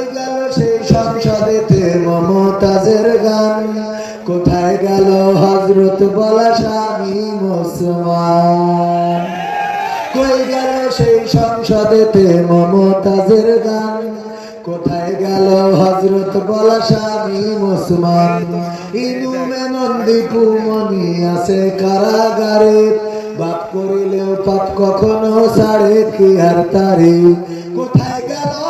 কই গেল সেই সংসদেতে মমতাজের গান। কোথায় গেল হজরত বলা স্বামী মুসলমান? কই গেল সেই সংসদেতে মমতাজের গান? কোথায় গেল হজরত বলা স্বামী মুসলমান? ইনুমে নন্দীপু মনি আছে কারাগারে। বাপ করিলেও পাপ কখনো ছাড়ে কি আর তারে? কোথায় গেল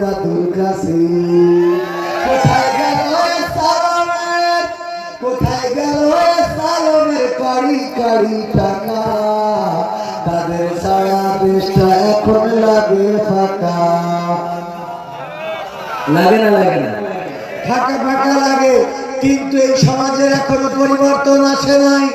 দাদুর কাছে। কোথায় গেল সালমের কোথায় গেল সালমের কারি কারি টাকা? তাদের সারা দেশটা এখন লাগে ফাঁকা। লাগে না লাগে না। ফাঁকা ফাঁকা লাগে কিন্তু এই সমাজের এখনও পরিবর্তন আসে নাই।